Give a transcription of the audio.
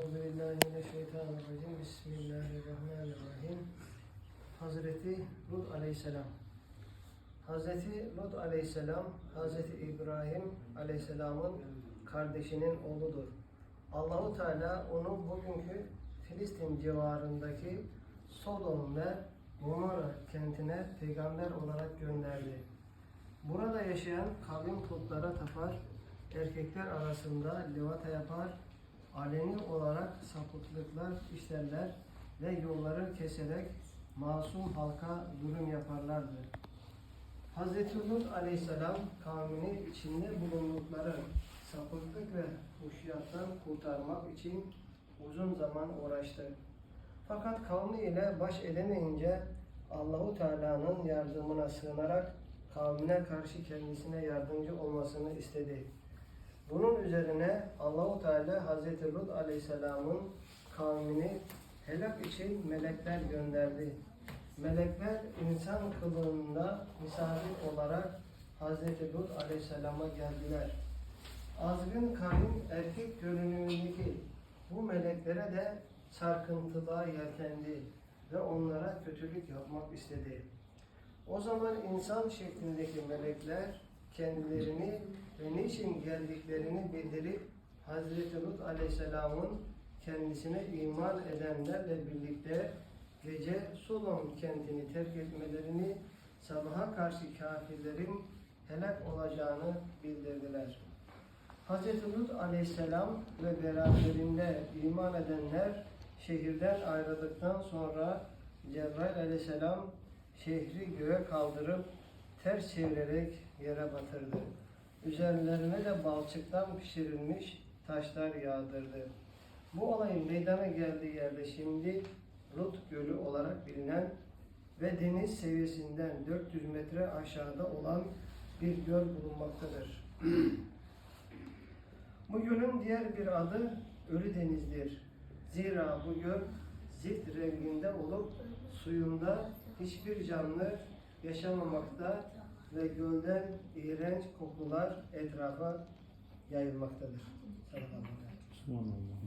Euzubillahimineşşeytanirracim. Bismillahirrahmanirrahim. Hazreti Lut Aleyhisselam. Hazreti Lut Aleyhisselam, Hazreti İbrahim Aleyhisselam'ın kardeşinin oğludur. Allahu Teala onu bugünkü Filistin civarındaki Sodom ve Gomorra kentine peygamber olarak gönderdi. Burada yaşayan kavim putlara tapar, erkekler arasında levata yapar, aleni olarak sapıklıklar işlerler ve yolları keserek masum halka zulüm yaparlardı. Hz. Lut aleyhisselam kavmini içinde bulundukları sapıklık ve huşyattan kurtarmak için uzun zaman uğraştı. Fakat kavmi ile baş edemeyince Allahu Teala'nın yardımına sığınarak kavmine karşı kendisine yardımcı olmasını istedi. Bunun üzerine Allahu Teala Hazreti Lut Aleyhisselam'ın kavmini helak için melekler gönderdi. Melekler insan kılığında misafir olarak Hazreti Lut Aleyhisselam'a geldiler. Azgın kavim erkek görünümündeki bu meleklere de sarkıntılığa yeltendi ve onlara kötülük yapmak istedi. O zaman insan şeklindeki melekler kendilerini ve niçin geldiklerini bildirip Hazreti Lut Aleyhisselam'ın kendisine iman edenlerle birlikte gece Sodom kentini terk etmelerini sabaha karşı kafirlerin helak olacağını bildirdiler. Hz. Lut aleyhisselam ve beraberinde iman edenler şehirden ayrıldıktan sonra Cebrail aleyhisselam şehri göğe kaldırıp ters çevirerek yere batırdı. Üzerlerine de balçıktan pişirilmiş taşlar yağdırdı. Bu olayın meydana geldiği yerde şimdi Lut Gölü olarak bilinen ve deniz seviyesinden 400 metre aşağıda olan bir göl bulunmaktadır. Bu gölün diğer bir adı Ölü Deniz'dir. Zira bu göl zift renginde olup suyunda hiçbir canlı yaşamamakta ve gölden iğrenç kokular etrafa yayılmaktadır. Sallallahu aleyhi ve sellem.